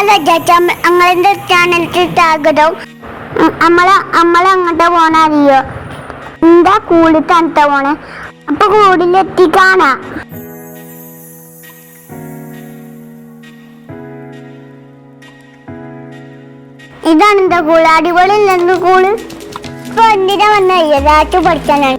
അല്ല ചേച്ചാ അങ്ങളുടെ ചാനലിൽ സ്വാഗതം നമ്മളെ നമ്മളെ അങ്ങോട്ട് പോണ അറിയോ? എന്താ കൂടി തണുത്ത പോണേ? അപ്പൊ കൂടിലെത്തി കാണാ ഇതാണ് എന്താ കൂൾ അടിപൊളി ഇല്ലെന്ന് കൂൾ ഇപ്പൊ എന്തിനാ ഏതാച്ചു പഠിക്കാനാണ്?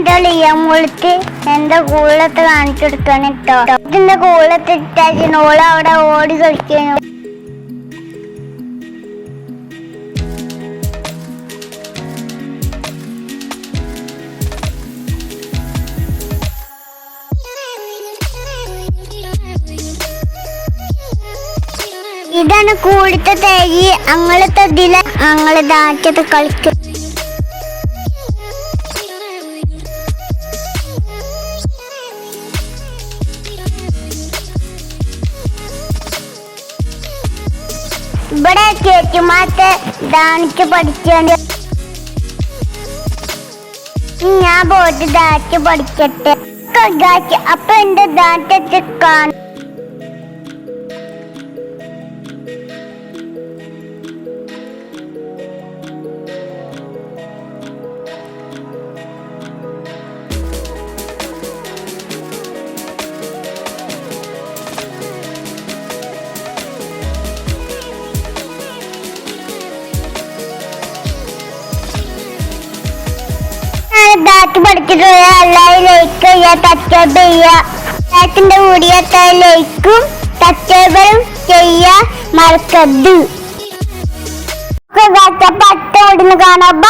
വിളിച്ച് എന്റെ കൂളത്ത് കാണിച്ചെടുക്കാണ് കേട്ടോ ഇതിന്റെ കൂളത്ത് ഇട്ടാച്ച് അവിടെ ഓടി കളിക്കുന്നു ഇതാണ് കൂടിത്തെ തേരി അങ്ങളത്തെ അങ്ങനെ അങ്ങൾ ദാറ്റത്ത് കളിക്കും. ഇവിടെ ചേച്ചിമാർക്ക് ഡാൻസ് പഠിച്ചാണ്ട്. ഞാൻ പോയിട്ട് ഡാൻസ് പഠിക്കട്ടെ. അപ്പൊ എന്റെ ഡാൻസ് കാണും. ബാറ്റ് പഠിച്ചിട്ട് എല്ലാവരും ലൈക്ക് ചെയ്യുക സബ്സ്ക്രൈബ് ചെയ്യുക. ബാറ്റിന്റെ വീഡിയോ ലൈക്കും സബ്സ്ക്രൈബറും ചെയ്യുക. മറക്കരുത്. പത്ത് ഓടുന്നു കാണാം?